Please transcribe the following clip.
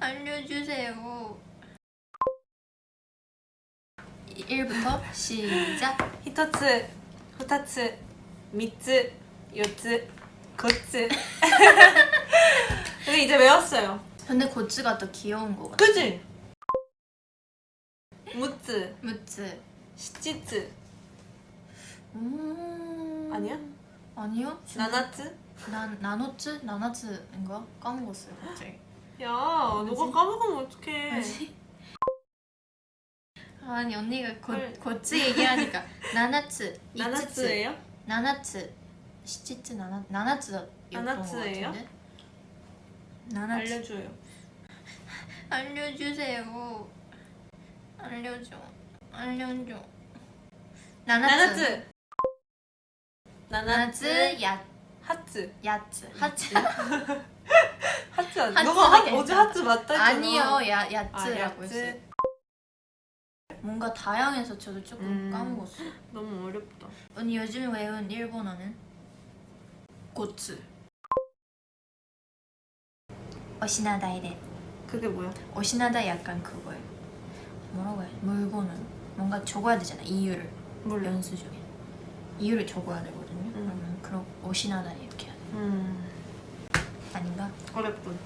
알려주세요. 1부터 시작. 一つ二つ三つ四つ五つ 근데 이제 외웠어요 근데 고츠가 더 귀여운 거 같아. 그지? 6つ 무츠. 7つ 음... 아니야? 아니요. 7つ 난 나노츠 나나츠인가 까먹었어요 갑자기. 야 너가 까먹으면 어떡해. 뭐지? 아니 언니가 고, 헐. 고츠 얘기하니까. 나나츠 이츠츠. 나나츠예요? 나나츠. 시치츠 나나 나나츠였던 것 나나츠예요? 나나츠. 알려줘요. 알려주세요. 알려줘. 알려줘. 나나츠. 나나츠. 나나츠. 나나츠 야. 하츠. 야츠. 하츠 너가. 어제 하츠 맞다 했잖아. 아니요 야 아, 야츠라고 야츠. 했어요. 뭔가 다양해서 저도 조금 음. 까먹었어요 너무 어렵다. 언니 요즘 외운 일본어는? 고츠. 오시나다이데 그게 뭐야? 오시나다 약간 그거예요. 뭐라고 해 물건을 뭔가 적어야 되잖아 이유를. 몰라. 연수 중에. 이유를 적어야 되거든요. 음. 그러면 그럼 오시나다 이렇게 해야 돼. 음. 아닌가? 어렵군